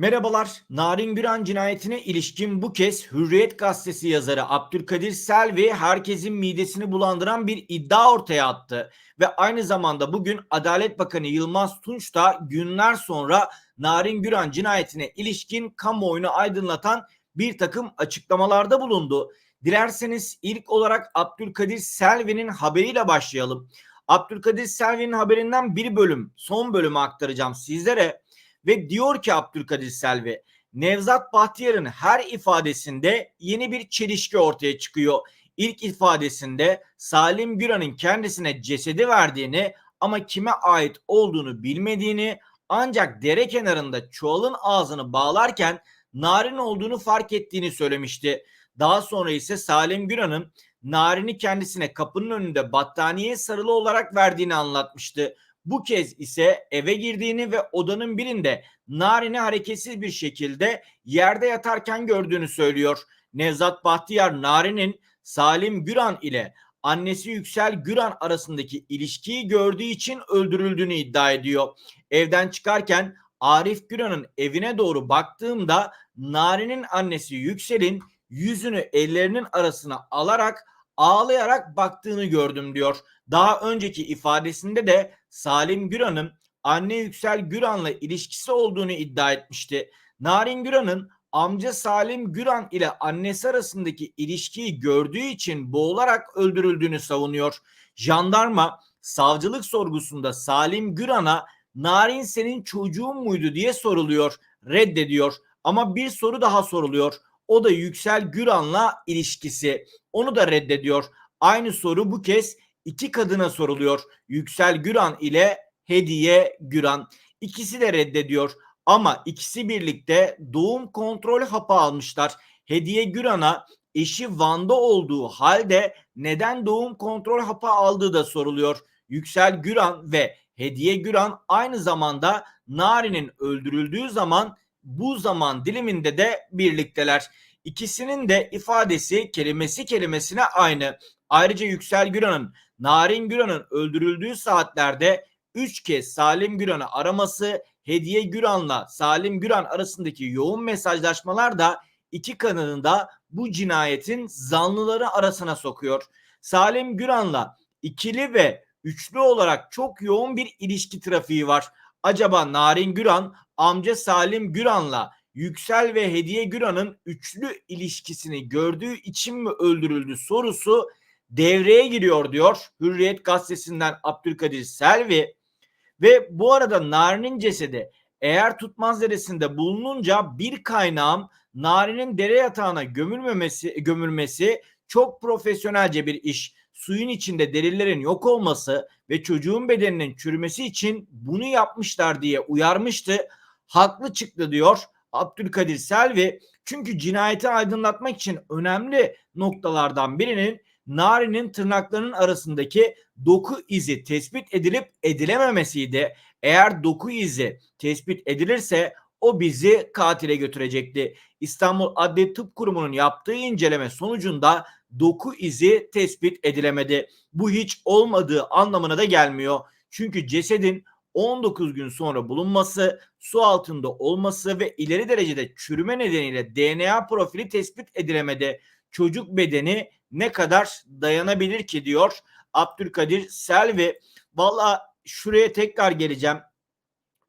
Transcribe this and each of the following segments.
Merhabalar. Narin Güran cinayetine ilişkin bu kez Hürriyet gazetesi yazarı Abdülkadir Selvi herkesin midesini bulandıran bir iddia ortaya attı. Ve aynı zamanda bugün Adalet Bakanı Yılmaz Tunç da günler sonra Narin Güran cinayetine ilişkin kamuoyunu aydınlatan bir takım açıklamalarda bulundu. Dilerseniz ilk olarak Abdülkadir Selvi'nin haberiyle başlayalım. Abdülkadir Selvi'nin haberinden bir bölüm, son bölümü aktaracağım sizlere. Ve diyor ki Abdülkadir Selvi, Nevzat Bahtiyar'ın her ifadesinde yeni bir çelişki ortaya çıkıyor. İlk ifadesinde Salim Güran'ın kendisine cesedi verdiğini ama kime ait olduğunu bilmediğini ancak dere kenarında çuvalın ağzını bağlarken narin olduğunu fark ettiğini söylemişti. Daha sonra ise Salim Güran'ın narini kendisine kapının önünde battaniyeye sarılı olarak verdiğini anlatmıştı. Bu kez ise eve girdiğini ve odanın birinde Narin'i hareketsiz bir şekilde yerde yatarken gördüğünü söylüyor. Nevzat Bahtiyar Narin'in Salim Güran ile annesi Yüksel Güran arasındaki ilişkiyi gördüğü için öldürüldüğünü iddia ediyor. Evden çıkarken Arif Güran'ın evine doğru baktığımda Narin'in annesi Yüksel'in yüzünü ellerinin arasına alarak ağlayarak baktığını gördüm diyor. Daha önceki ifadesinde de Salim Güran'ın anne Yüksel Güran'la ilişkisi olduğunu iddia etmişti. Narin Güran'ın amca Salim Güran ile annesi arasındaki ilişkiyi gördüğü için boğularak öldürüldüğünü savunuyor. Jandarma savcılık sorgusunda Salim Güran'a Narin senin çocuğun muydu diye soruluyor. Reddediyor. Ama bir soru daha soruluyor. O da Yüksel Güran'la ilişkisi. Onu da reddediyor. Aynı soru bu kez iki kadına soruluyor. Yüksel Güran ile Hediye Güran. İkisi de reddediyor ama ikisi birlikte doğum kontrol hapı almışlar. Hediye Güran'a eşi Van'da olduğu halde neden doğum kontrol hapı aldığı da soruluyor. Yüksel Güran ve Hediye Güran aynı zamanda Nari'nin öldürüldüğü zaman bu zaman diliminde de birlikteler. İkisinin de ifadesi kelimesi kelimesine aynı. Ayrıca Yüksel Güran'ın Narin Güran'ın öldürüldüğü saatlerde 3 kez Salim Güran'ı araması, Hediye Güran'la Salim Güran arasındaki yoğun mesajlaşmalar da iki kadını da bu cinayetin zanlıları arasına sokuyor. Salim Güran'la ikili ve üçlü olarak çok yoğun bir ilişki trafiği var. Acaba Narin Güran amca Salim Güran'la Yüksel ve Hediye Güran'ın üçlü ilişkisini gördüğü için mi öldürüldü sorusu devreye giriyor diyor Hürriyet gazetesinden Abdülkadir Selvi. Ve bu arada Nari'nin cesedi eğer tutmaz deresinde bulununca bir kaynağım Nari'nin dere yatağına gömülmemesi, gömülmesi çok profesyonelce bir iş. Suyun içinde derilerin yok olması ve çocuğun bedeninin çürümesi için bunu yapmışlar diye uyarmıştı. Haklı çıktı diyor Abdülkadir Selvi. Çünkü cinayeti aydınlatmak için önemli noktalardan birinin Nari'nin tırnaklarının arasındaki doku izi tespit edilip edilememesiydi. Eğer doku izi tespit edilirse o bizi katile götürecekti. İstanbul Adli Tıp Kurumu'nun yaptığı inceleme sonucunda doku izi tespit edilemedi. Bu hiç olmadığı anlamına da gelmiyor. Çünkü cesedin 19 gün sonra bulunması, su altında olması ve ileri derecede çürüme nedeniyle DNA profili tespit edilemedi. Çocuk bedeni ne kadar dayanabilir ki diyor Abdülkadir Selvi. Valla şuraya tekrar geleceğim.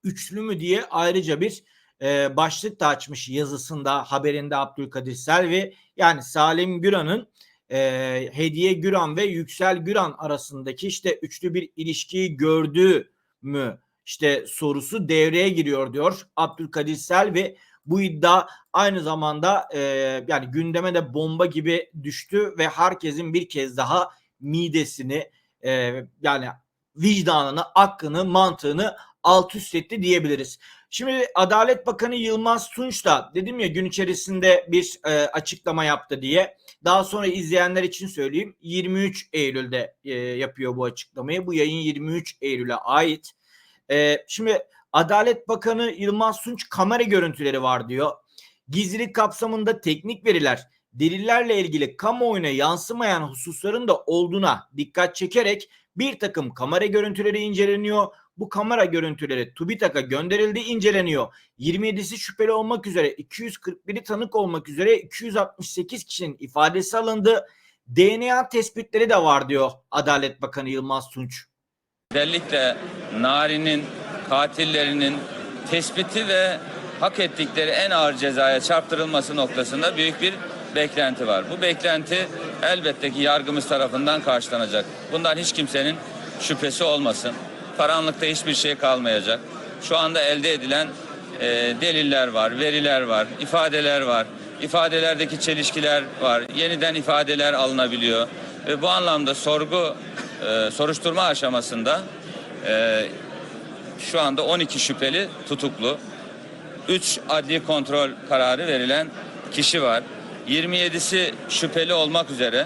Üçlü mü diye ayrıca bir e, başlık da açmış yazısında haberinde Abdülkadir Selvi. Yani Salim Güran'ın e, Hediye Güran ve Yüksel Güran arasındaki işte üçlü bir ilişkiyi gördüğü mü işte sorusu devreye giriyor diyor Abdülkadir Selvi. Bu iddia aynı zamanda e, yani gündeme de bomba gibi düştü ve herkesin bir kez daha midesini e, yani vicdanını, aklını, mantığını alt üst etti diyebiliriz. Şimdi Adalet Bakanı Yılmaz Tunç da dedim ya gün içerisinde bir e, açıklama yaptı diye. Daha sonra izleyenler için söyleyeyim 23 Eylül'de e, yapıyor bu açıklamayı. Bu yayın 23 Eylül'e ait. E, şimdi Adalet Bakanı Yılmaz Tunç kamera görüntüleri var diyor. Gizlilik kapsamında teknik veriler, delillerle ilgili kamuoyuna yansımayan hususların da olduğuna dikkat çekerek bir takım kamera görüntüleri inceleniyor. Bu kamera görüntüleri TÜBİTAK'a gönderildi, inceleniyor. 27'si şüpheli olmak üzere 241'i tanık olmak üzere 268 kişinin ifadesi alındı. DNA tespitleri de var diyor Adalet Bakanı Yılmaz Tunç. Özellikle Nari'nin katillerinin tespiti ve hak ettikleri en ağır cezaya çarptırılması noktasında büyük bir beklenti var. Bu beklenti elbette ki yargımız tarafından karşılanacak. Bundan hiç kimsenin şüphesi olmasın. Karanlıkta hiçbir şey kalmayacak. Şu anda elde edilen e, deliller var, veriler var, ifadeler var. İfadelerdeki çelişkiler var. Yeniden ifadeler alınabiliyor. Ve bu anlamda sorgu, e, soruşturma aşamasında e, şu anda 12 şüpheli tutuklu. 3 adli kontrol kararı verilen kişi var. 27'si şüpheli olmak üzere,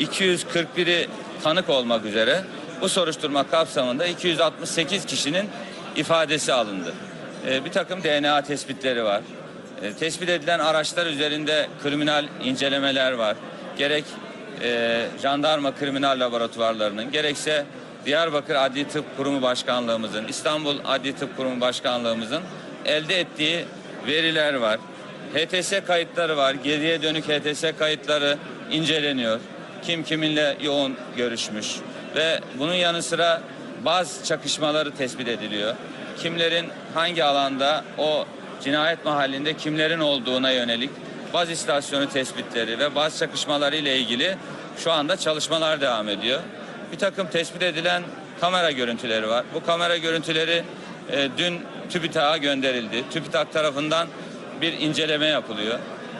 241'i tanık olmak üzere bu soruşturma kapsamında 268 kişinin ifadesi alındı. Ee, bir takım DNA tespitleri var. Ee, tespit edilen araçlar üzerinde kriminal incelemeler var. Gerek e, jandarma kriminal laboratuvarlarının gerekse Diyarbakır Adli Tıp Kurumu Başkanlığımızın, İstanbul Adli Tıp Kurumu Başkanlığımızın elde ettiği veriler var. HTS kayıtları var. Geriye dönük HTS kayıtları inceleniyor. Kim kiminle yoğun görüşmüş ve bunun yanı sıra bazı çakışmaları tespit ediliyor. Kimlerin hangi alanda o cinayet mahallinde kimlerin olduğuna yönelik baz istasyonu tespitleri ve baz çakışmaları ile ilgili şu anda çalışmalar devam ediyor. Bir takım tespit edilen kamera görüntüleri var. Bu kamera görüntüleri e, dün TÜBİTAK'a gönderildi. TÜBİTAK tarafından bir inceleme yapılıyor.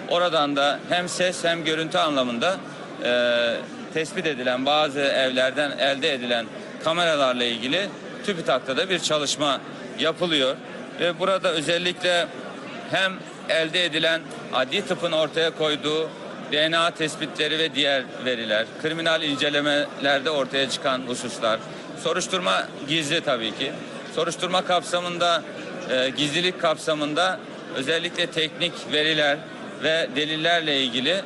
Oradan da hem ses hem görüntü anlamında e, tespit edilen bazı evlerden elde edilen kameralarla ilgili TÜBİTAK'ta da bir çalışma yapılıyor. Ve burada özellikle hem elde edilen adli tıpın ortaya koyduğu DNA tespitleri ve diğer veriler, kriminal incelemelerde ortaya çıkan hususlar, soruşturma gizli tabii ki. Soruşturma kapsamında, e, gizlilik kapsamında özellikle teknik veriler ve delillerle ilgili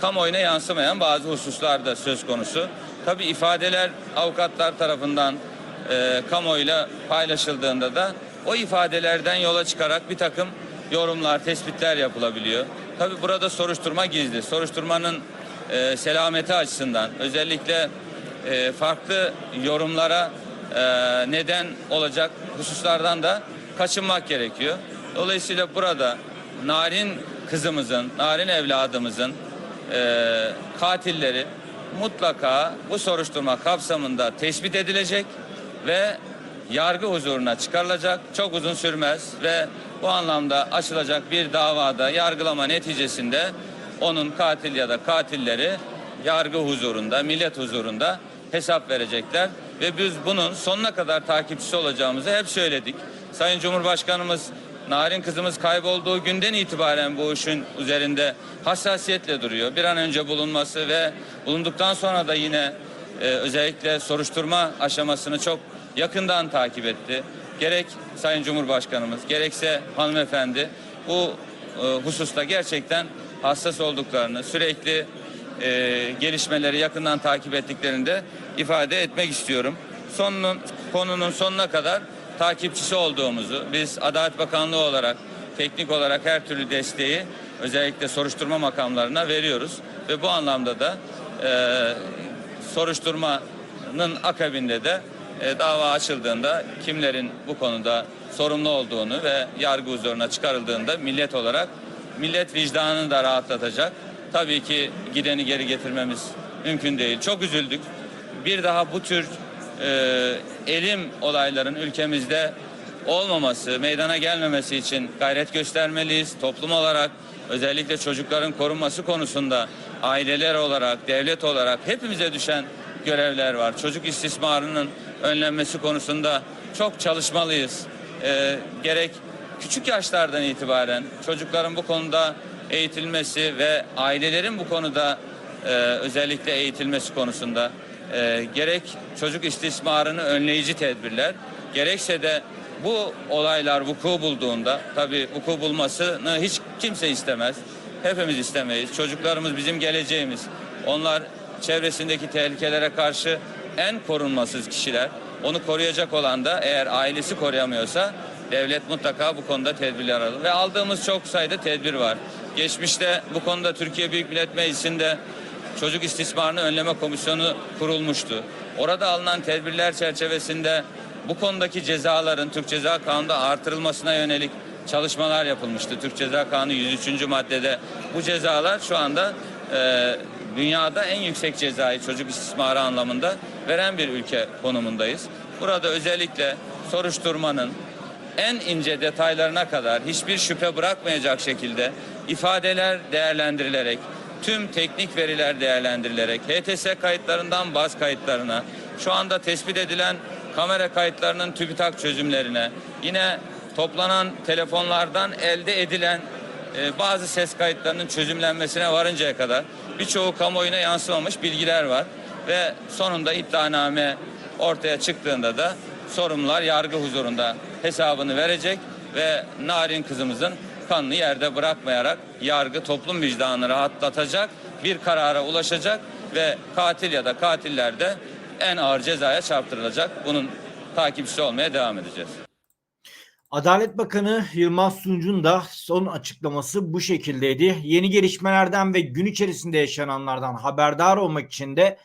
kamuoyuna yansımayan bazı hususlar da söz konusu. Tabii ifadeler avukatlar tarafından e, kamuoyuyla paylaşıldığında da o ifadelerden yola çıkarak bir takım yorumlar, tespitler yapılabiliyor. Tabii burada soruşturma gizli. Soruşturmanın e, selameti açısından özellikle e, farklı yorumlara e, neden olacak hususlardan da kaçınmak gerekiyor. Dolayısıyla burada narin kızımızın, narin evladımızın e, katilleri mutlaka bu soruşturma kapsamında tespit edilecek ve yargı huzuruna çıkarılacak. Çok uzun sürmez ve bu anlamda açılacak bir davada yargılama neticesinde onun katil ya da katilleri yargı huzurunda, millet huzurunda hesap verecekler ve biz bunun sonuna kadar takipçisi olacağımızı hep söyledik. Sayın Cumhurbaşkanımız Narin kızımız kaybolduğu günden itibaren bu işin üzerinde hassasiyetle duruyor. Bir an önce bulunması ve bulunduktan sonra da yine e, özellikle soruşturma aşamasını çok yakından takip etti. Gerek Sayın Cumhurbaşkanımız gerekse hanımefendi bu e, hususta gerçekten hassas olduklarını sürekli e, gelişmeleri yakından takip ettiklerini de ifade etmek istiyorum. Sonunun konunun sonuna kadar takipçisi olduğumuzu biz Adalet Bakanlığı olarak teknik olarak her türlü desteği özellikle soruşturma makamlarına veriyoruz ve bu anlamda da e, soruşturmanın akabinde de e, dava açıldığında kimlerin bu konuda sorumlu olduğunu ve yargı huzuruna çıkarıldığında millet olarak millet vicdanını da rahatlatacak. Tabii ki gideni geri getirmemiz mümkün değil. Çok üzüldük. Bir daha bu tür e, elim olayların ülkemizde olmaması, meydana gelmemesi için gayret göstermeliyiz. Toplum olarak özellikle çocukların korunması konusunda aileler olarak, devlet olarak hepimize düşen görevler var. Çocuk istismarının önlenmesi konusunda çok çalışmalıyız. E, gerek küçük yaşlardan itibaren çocukların bu konuda eğitilmesi ve ailelerin bu konuda e, özellikle eğitilmesi konusunda e, gerek çocuk istismarını önleyici tedbirler gerekse de bu olaylar vuku bulduğunda tabii vuku bulmasını hiç kimse istemez. Hepimiz istemeyiz. Çocuklarımız bizim geleceğimiz. Onlar çevresindeki tehlikelere karşı en korunmasız kişiler. Onu koruyacak olan da eğer ailesi koruyamıyorsa devlet mutlaka bu konuda tedbirler alır. Ve aldığımız çok sayıda tedbir var. Geçmişte bu konuda Türkiye Büyük Millet Meclisi'nde Çocuk İstismarını Önleme Komisyonu kurulmuştu. Orada alınan tedbirler çerçevesinde bu konudaki cezaların Türk Ceza Kanunu'nda artırılmasına yönelik çalışmalar yapılmıştı. Türk Ceza Kanunu 103. maddede bu cezalar şu anda e, dünyada en yüksek cezayı çocuk istismarı anlamında veren bir ülke konumundayız. Burada özellikle soruşturmanın en ince detaylarına kadar hiçbir şüphe bırakmayacak şekilde ifadeler değerlendirilerek, tüm teknik veriler değerlendirilerek, HTS kayıtlarından baz kayıtlarına, şu anda tespit edilen kamera kayıtlarının TÜBİTAK çözümlerine, yine toplanan telefonlardan elde edilen e, bazı ses kayıtlarının çözümlenmesine varıncaya kadar birçoğu kamuoyuna yansımamış bilgiler var ve sonunda iddianame ortaya çıktığında da sorumlular yargı huzurunda hesabını verecek ve Narin kızımızın kanını yerde bırakmayarak yargı toplum vicdanını rahatlatacak bir karara ulaşacak ve katil ya da katiller de en ağır cezaya çarptırılacak. Bunun takipçisi olmaya devam edeceğiz. Adalet Bakanı Yılmaz Sunç'un da son açıklaması bu şekildeydi. Yeni gelişmelerden ve gün içerisinde yaşananlardan haberdar olmak için de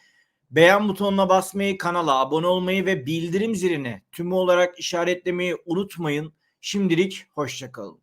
beğen butonuna basmayı, kanala abone olmayı ve bildirim zilini tümü olarak işaretlemeyi unutmayın. Şimdilik hoşçakalın.